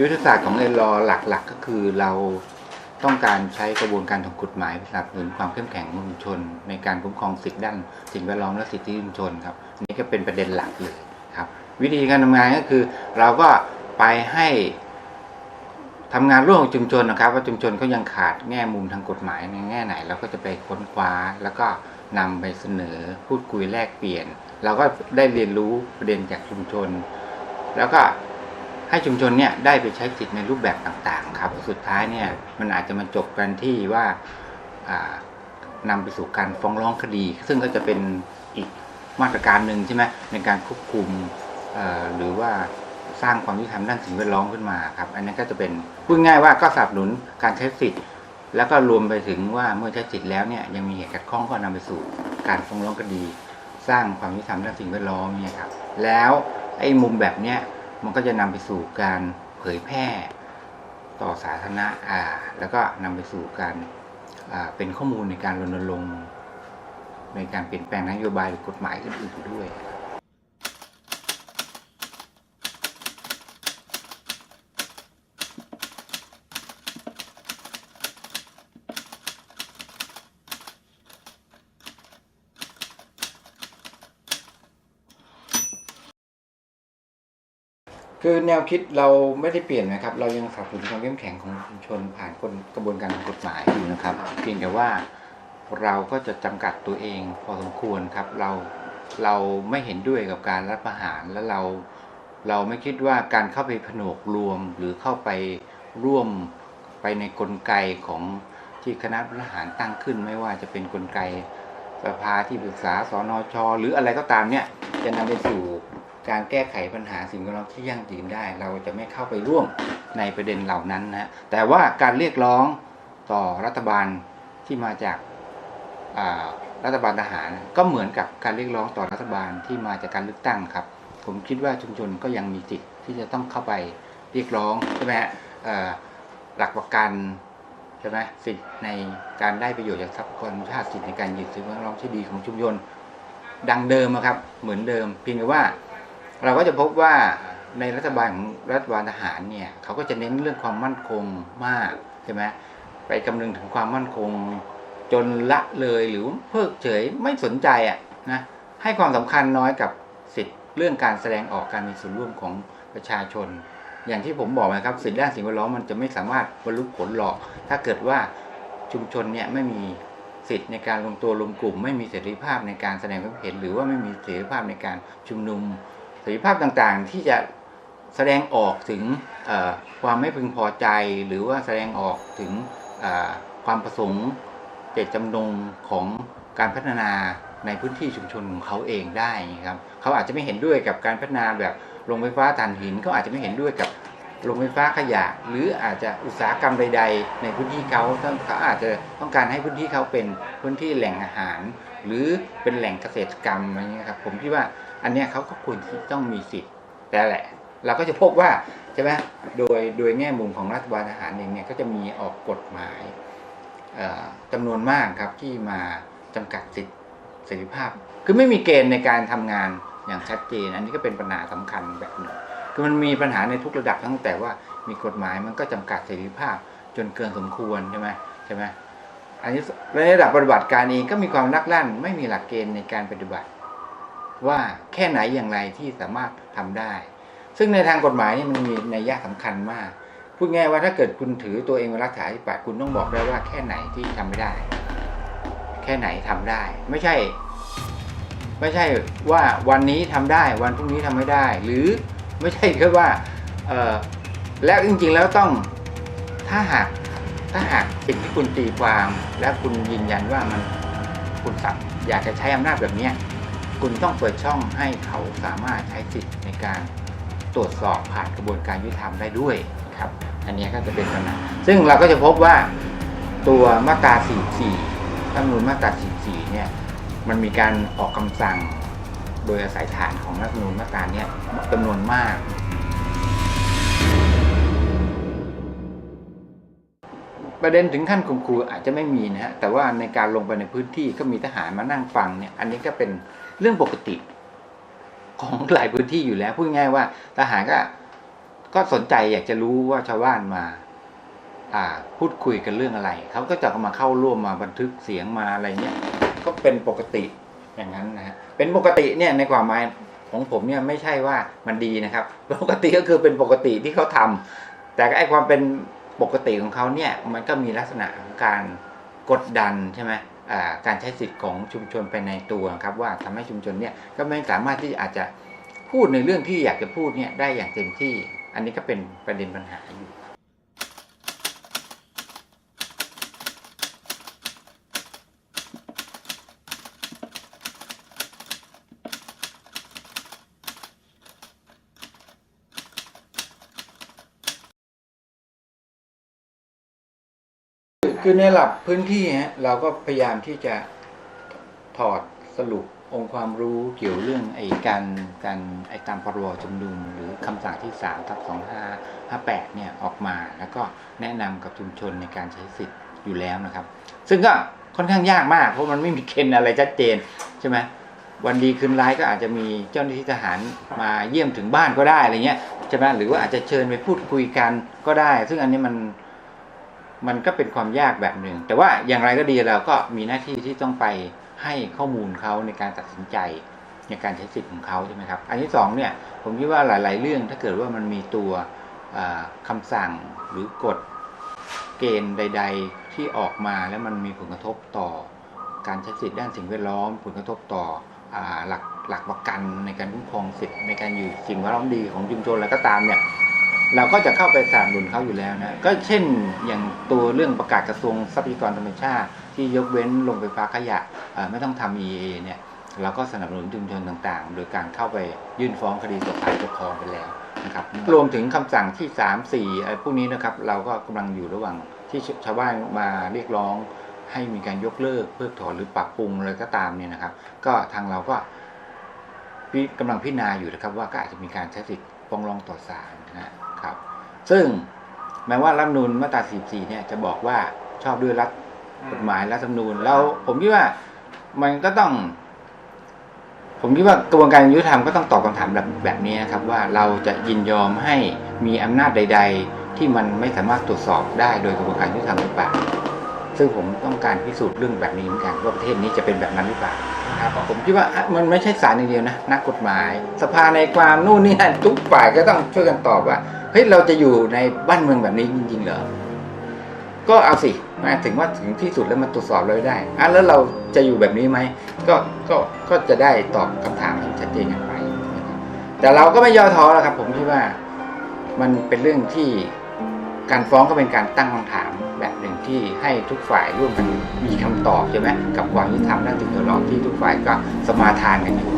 ยุทธศาสตร์ของเอรอหลักๆ ก็คือเราต้องการใช้กระบวนการทางกฎหมายสนับสนุนความเข้มแข็งของชุมชน ในการคุ้มครองสิทธิด้านสิ่งแวดล้อมและสิทธิชุมชนครับนี่ก็เป็นประเด็นหลักเลยครับ วิธีการทำงานก็คือ เราก็ไปให้ทำงานร่วมกับชุมชนนะครับ ว่าชุมชนก็ยังขาดแง่มุมทางกฎหมายในแง่ไหนเราก็จะไปค้นคว้าแล้วก็นำไปเสนอพูดคุยแลกเปลี่ยน เราก็ได้เรียนรู้ประเด็นจากชุมชน แล้วก็ ให้ชุมชนเนี่ยได้ไปใช้สิทธิ์ในรูปแบบต่างๆ ครับ สุดท้ายเนี่ยมันอาจจะมาจบกันที่ว่าอ่านำไปสู่การฟ้องร้องคดี ซึ่งก็จะเป็นอีกมาตรการหนึ่งใช่ไหมในการควบคุมหรือว่าสร้างความยุติธรรมด้านสิ่งแวดล้อมขึ้นมาครับ อันนั้นก็จะเป็นพูดง่ายว่าก็สนับสนุนการใช้สิทธิ์ แล้วก็รวมไปถึงว่าเมื่อใช้สิทธิ์แล้วเนี่ยยังมีเหตุขัดข้องก็นำไปสู่การฟ้องร้องคดี สร้างความยุติธรรมด้านสิ่งแวดล้อมเนี่ยครับแล้วไอ้มุมแบบเนี้ย มันก็จะนำไปสู่การเผยแพร่ต่อสาธารณะอ่า แล้วก็นำไปสู่การอ่าเป็นข้อมูลในการรณรงค์ในการเปลี่ยนแปลงนโยบายหรือกฎหมายอื่นๆด้วย คือแนวคิดเราไม่ได้เปลี่ยนนะครับ เรายังสนับสนุนความเข้มแข็งของชุมชนผ่านกลกระบวนการกฎหมายอยู่นะครับ เพียงแต่ว่าเราก็จะจำกัดตัวเองพอสมควรครับ เราเราไม่เห็นด้วยกับการรัฐประหารและเราเราไม่คิดว่าการเข้าไปผนวกรวมหรือเข้าไปร่วมไปในกลไกของที่คณะรัฐประหารตั้งขึ้น ไม่ว่าจะเป็นกลไกสภาที่ปรึกษาสนชหรืออะไรก็ตามเนี่ยจะนำไปสู่ การแก้ไขปัญหาสิ่งแวดล้อมที่ยั่งยืนได้ เราจะไม่เข้าไปร่วมในประเด็นเหล่านั้นนะแต่ว่าการเรียกร้องต่อรัฐบาลที่มาจากอ่ารัฐบาลทหาร ก็เหมือนกับการเรียกร้องต่อรัฐบาลที่มาจากการเลือกตั้งครับ ผมคิดว่าชุมชนก็ยังมีสิทธิ์ที่จะต้องเข้าไปเรียกร้องใช่ไหมฮะหลักประกันใช่ไหมสิทธิ์ในการได้ประโยชน์จากทรัพยากรธรรมชาติสิทธิ์ในการยึดสิ่งแวดล้อมที่ดีของชุมชนดังเดิมครับ เหมือนเดิมเพียงแต่ว่า เราก็จะพบว่าในรัฐบาลของรัฐบาลทหารเนี่ยเขาก็จะเน้นเรื่องความมั่นคงมากใช่ไหมไปคำนึงถึงความมั่นคง จนละเลยหรือเพิกเฉยไม่สนใจอะนะให้ความสำคัญน้อยกับสิทธิ์เรื่องการแสดงออกการมีส่วนร่วมของประชาชน อย่างที่ผมบอกนะครับสิทธิด้านสิ่งแวดล้อมมันจะไม่สามารถบรรลุผลหรอก ถ้าเกิดว่าชุมชนเนี่ยไม่มีสิทธิ์ในการรวมตัวรวมกลุ่ม ไม่มีเสรีภาพในการแสดงความเห็น หรือว่าไม่มีเสรีภาพในการชุมนุม เสรีภาพต่างๆ ที่จะแสดงออกถึงความไม่พึงพอใจ หรือว่าแสดงออกถึงความประสงค์เจตจำนงของการพัฒนาในพื้นที่ชุมชนของเขาเองได้ครับเขาอาจจะไม่เห็นด้วยกับการพัฒนาแบบโรงไฟฟ้าถ่านหินเขาอาจจะไม่เห็นด้วยกับโรงไฟฟ้าขยะ หรืออาจจะอุตสาหกรรมใด ๆ ในพื้นที่เขาเขาอาจจะต้องการให้พื้นที่เขาเป็นพื้นที่แหล่งอาหาร หรือเป็นแหล่งเกษตรกรรมอะไรเงี้ยครับผมคิดว่า อันเนี้ยเขาก็ควรที่ต้องมีสิทธิ์แต่แหละ เราก็จะพบว่าใช่ไหมโดยโดยแง่มุมของรัฐบาลทหารเองเนี่ยก็จะมีออกกฎหมายเอ่อจำนวนมากครับที่มาจำกัดสิทธิเสรีภาพ คือไม่มีเกณฑ์ในการทำงานอย่างชัดเจน อันนี้ก็เป็นปัญหาสำคัญแบบหนึ่งคือมันมีปัญหาในทุกระดับตั้งแต่ว่ามีกฎหมายมันก็จำกัดเสรีภาพจนเกินสมควรใช่ไหมใช่ไหมอันนี้ในระดับปฏิบัติการเองก็มีความลักลั่น ไม่มีหลักเกณฑ์ในการปฏิบัติ ว่าแค่ไหนอย่างไรที่สามารถทำได้ ซึ่งในทางกฎหมายนี่มันมีนัยยะสำคัญมาก พูดง่ายว่าถ้าเกิดคุณถือตัวเองเป็นรักษาธิปัตย์คุณต้องบอกได้ว่าแค่ไหนที่ทำไม่ได้ แค่ไหนทำได้ ไม่ใช่ ไม่ใช่ว่าวันนี้ทำได้ วันพรุ่งนี้ทำไม่ได้ หรือไม่ใช่แค่ว่าแล้วจริงๆแล้วต้องถ้าหากถ้าหากสิ่งที่คุณตีความและคุณยืนยันว่ามันคุณสับอยากจะใช้อำนาจแบบนี้ คุณต้องเปิดช่องให้เขาสามารถใช้สิทธิ์ในการตรวจสอบผ่านกระบวนการยุติธรรมได้ด้วยครับอันนี้ก็จะเป็นปัญหาซึ่งเราก็จะพบว่าตัวมาตรา 44รัฐมนูญมาตรา 44 เนี่ยมันมีการออกคำสั่งโดยอาศัยฐานของรัฐมนูญมาตราเนี้ยจำนวนมาก ประเด็นถึงขั้นข่มขู่อาจจะไม่มีนะฮะแต่ว่าในการลงไปในพื้นที่ก็มีทหารมานั่งฟังเนี่ยอันนี้ก็เป็น เรื่องปกติ ของหลายพื้นที่อยู่แล้วพูดง่ายว่าทหารก็ ก็สนใจอยากจะรู้ว่าชาวบ้านมา อ่า พูดคุยกันเรื่องอะไรเขาก็จะมาเข้าร่วมมาบันทึกเสียงมาอะไรเงี้ยก็เป็นปกติอย่างนั้นนะฮะเป็นปกติเนี่ยในความหมายของผมเนี่ยไม่ใช่ว่ามันดีนะครับ ปกติก็คือเป็นปกติที่เขาทำแต่ไอ้ความเป็นปกติของเขาเนี่ย มันก็มีลักษณะของการกดดันใช่ไหม การใช้สิทธิ์ของชุมชนไปในตัวครับ ว่าทำให้ชุมชนเนี่ยก็ไม่สามารถที่อาจจะพูดในเรื่องที่อยากจะพูดเนี่ยได้อย่างเต็มที่ อันนี้ก็เป็นประเด็นปัญหาอยู่ คือในหลักพื้นที่ฮะเราก็พยายามที่จะถอดสรุปองค์ความรู้เกี่ยวเรื่องไอ้การการไอ้ตามพรบชุมนุมหรือคำสั่งที่3ทับ2558เนี่ยออกมาแล้วก็แนะนำกับชุมชนในการใช้สิทธิ์อยู่แล้วนะครับ ซึ่งก็ค่อนข้างยากมากเพราะมันไม่มีเกณฑ์อะไรชัดเจนใช่ไหมวันดีคืนร้ายก็อาจจะมีเจ้าหน้าที่ทหารมาเยี่ยมถึงบ้านก็ได้อะไรเงี้ยใช่ไหมหรือว่าอาจจะเชิญไปพูดคุยกันก็ได้ ซึ่งอันนี้มัน มันก็เป็นความยากแบบหนึ่ง แต่ว่าอย่างไรก็ดีเราก็มีหน้าที่ที่ต้องไปให้ข้อมูลเขาในการตัดสินใจในการใช้สิทธิ์ของเขาใช่ไหมครับ อันที่สองเนี่ยผมคิดว่าหลาย ๆ เรื่องถ้าเกิดว่ามันมีตัวอ่าคำสั่งหรือกฎเกณฑ์ใด ๆ ที่ออกมาแล้วมันมีผลกระทบต่อ การใช้สิทธิ์ด้านสิ่งแวดล้อม ผลกระทบต่ออหลักหลักประกันในการคุ้มครองสิทธิ์ในการอยู่สิ่งแวดล้อมดีของชุมชนแล้วก็ตามเนี่ย เราก็จะเข้าไปสนับสนุนเขาอยู่แล้วนะก็เช่นอย่างตัวเรื่องประกาศกระทรวงทรัพยากรธรรมชาติ ที่ยกเว้นลงไฟฟ้าขยะไม่ต้องทำ EA เนี่ยเราก็สนับสนุนชุมชนต่างๆ โดยการเข้าไปยื่นฟ้องคดีต่อศาลปกครองไปแล้วนะครับรวมถึงคำสั่งที่ 3 4อะไรพวกนี้นะครับเราก็กำลังอยู่ระหว่างที่ชาวบ้านมาเรียกร้องให้มีการยกเลิกเพิกถอนหรือปรับปรุงอะไรก็ตามเนี่ยนะครับ ก็ทางเราก็ กำลังพิจารณาอยู่นะครับว่าก็อาจจะมีการใช้สิทธิ์ฟ้องร้องต่อศาลนะครับ ซึ่งแม้ว่ารัฐมนูลมาตรา 44 เนี่ยจะบอกว่าชอบด้วยรัฐกฎหมายรัฐธรรมนูญแล้วผมคิดว่ามันก็ต้อง ผมคิดว่ากระบวนการยุติธรรมก็ต้องตอบคำถามแบบแบบนี้นะครับ ว่าเราจะยินยอมให้มีอำนาจใด ๆ ที่มันไม่สามารถตรวจสอบได้โดยกระบวนการยุติธรรมหรือเปล่าซึ่งผมต้องการพิสูจน์เรื่องแบบนี้เหมือนกันว่าประเทศนี้จะเป็นแบบนั้นหรือเปล่า ครับผมคิดว่ามันไม่ใช่ศาลอย่างเดียวนะนักกฎหมาย สภาในความนู่นนี่นั่นทุกฝ่ายก็ต้องช่วยกันตอบว่าเฮ้ยเราจะอยู่ในบ้านเมืองแบบนี้จริงๆเหรอก็เอาสิมาถึงว่าถึงที่สุดแล้วมันตรวจสอบเราได้อะแล้วเราจะอยู่แบบนี้ไหมก็ก็ก็จะได้ตอบคำถามที่ชัดเจนกันไป แต่เราก็ไม่ย่อท้อแล้วครับ ผมคิดว่ามันเป็นเรื่องที่การฟ้องก็เป็นการตั้งคำถาม แบบหนึ่งที่ให้ทุกฝ่ายร่วมกันมีคำตอบใช่ไหมกับความยุติธรรมด้านสิ่งแวดล้อมที่ทุกฝ่ายก็สมาทานกันอยู่